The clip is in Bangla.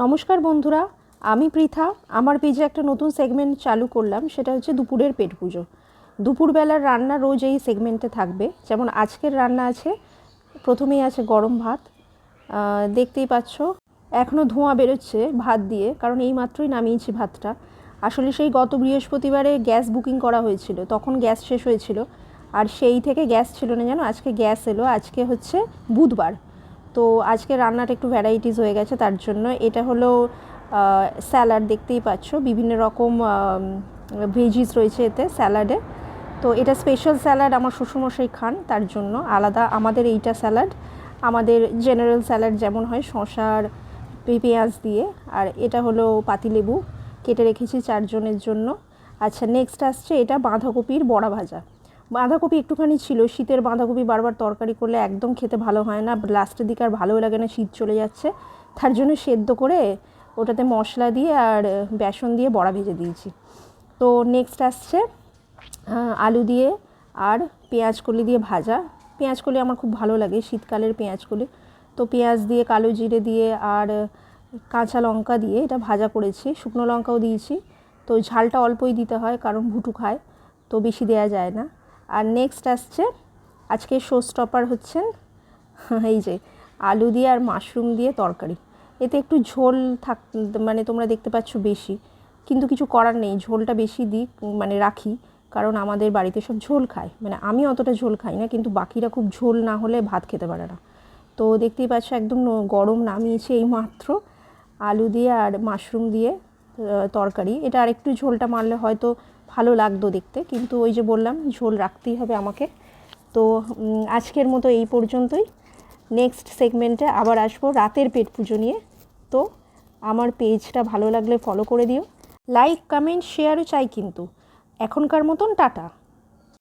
নমস্কার বন্ধুরা, আমি পৃথা। আমার পেজে একটা নতুন সেগমেন্ট চালু করলাম, সেটা হচ্ছে দুপুরের পেট পুজো। দুপুরবেলার রান্না রোজ এই সেগমেন্টে থাকবে। যেমন আজকের রান্না আছে, প্রথমেই আছে গরম ভাত। দেখতেই পাচ্ছ এখনও ধোঁয়া বেরোচ্ছে ভাত দিয়ে, কারণ এই মাত্রই নামিয়েছি ভাতটা। আসলে সেই গত বৃহস্পতিবারে গ্যাস বুকিং করা হয়েছিল, তখন গ্যাস শেষ হয়েছিল। আর সেই থেকে গ্যাস ছিল না জানো আজকে গ্যাস এলো, আজকে হচ্ছে বুধবার। তো আজকে রান্নাটা একটু ভ্যারাইটিস হয়ে গেছে, তার জন্য এটা হলো স্যালাড দেখতেই পাচ্ছ। বিভিন্ন রকম ভেজিস রয়েছে এতে স্যালাডে তো এটা স্পেশাল স্যালাড আমার শ্বশুরমশাই খান, তার জন্য আলাদা আমাদের এইটা স্যালাড আমাদের জেনারেল স্যালাড যেমন হয় শশার পেঁয়াজ দিয়ে। আর এটা হলো পাতিলেবু, কেটে রেখেছি চারজনের জন্য। আচ্ছা নেক্সট আসছে এটা বাঁধাকপির বড়া ভাজা। বাঁধাকপি একটুখানি ছিল, শীতের বাঁধাকপি বারবার তরকারি করলে একদম খেতে ভালো হয় না লাস্টের দিকে আর ভালো লাগে না, শীত চলে যাচ্ছে। তার জন্য সেদ্ধ করে ওটাতে মশলা দিয়ে আর বেসন দিয়ে বড়া ভেজে দিয়েছি। তো নেক্সট আসছে আলু দিয়ে আর পেঁয়াজ কলি দিয়ে ভাজা। পেঁয়াজ কলি আমার খুব ভালো লাগে, শীতকালের পেঁয়াজ কলি। তো পেঁয়াজ দিয়ে, কালো জিরে দিয়ে আর কাঁচা লঙ্কা দিয়ে এটা ভাজা করেছি। শুকনো লঙ্কাও দিয়েছি। তো ঝালটা অল্পই দিতে হয়, কারণ ভুটু খায়, তো বেশি দেওয়া যায় না। আর নেক্সট আসছে, আজকে শো স্টপার হচ্ছেন এই যে আলু দিয়ে আর মাশরুম দিয়ে তরকারি। এতে একটু ঝোল থাক মানে তোমরা দেখতে পাচ্ছ বেশি, কিন্তু কিছু করার নেই, ঝোলটা বেশি দিই মানে রাখি, কারণ আমাদের বাড়িতে সব ঝোল খায়। মানে আমি অতটা ঝোল খাই না, কিন্তু বাকিরা খুব ঝোল না হলে ভাত খেতে পারে না। তো দেখতেই পাচ্ছ একদম গরম নামিয়েছে এই মাত্র আলু দিয়ে আর মাশরুম দিয়ে তরকারি। এটা আর একটু ঝোলটা মারলে হয়তো ভালো লাগতো দেখতে, কিন্তু ওই যে বললাম, ঝোল রাখতেই হবে আমাকে। তো আজকের মতো এই পর্যন্তই। নেক্সট সেগমেন্টে আবার আসব রাতের পেট পুজো নিয়ে। তো, আমার পেজটা ভালো লাগলে ফলো করে দিও। লাইক কমেন্ট শেয়ারও চাই কিন্তু। এখনকার মতন টাটা।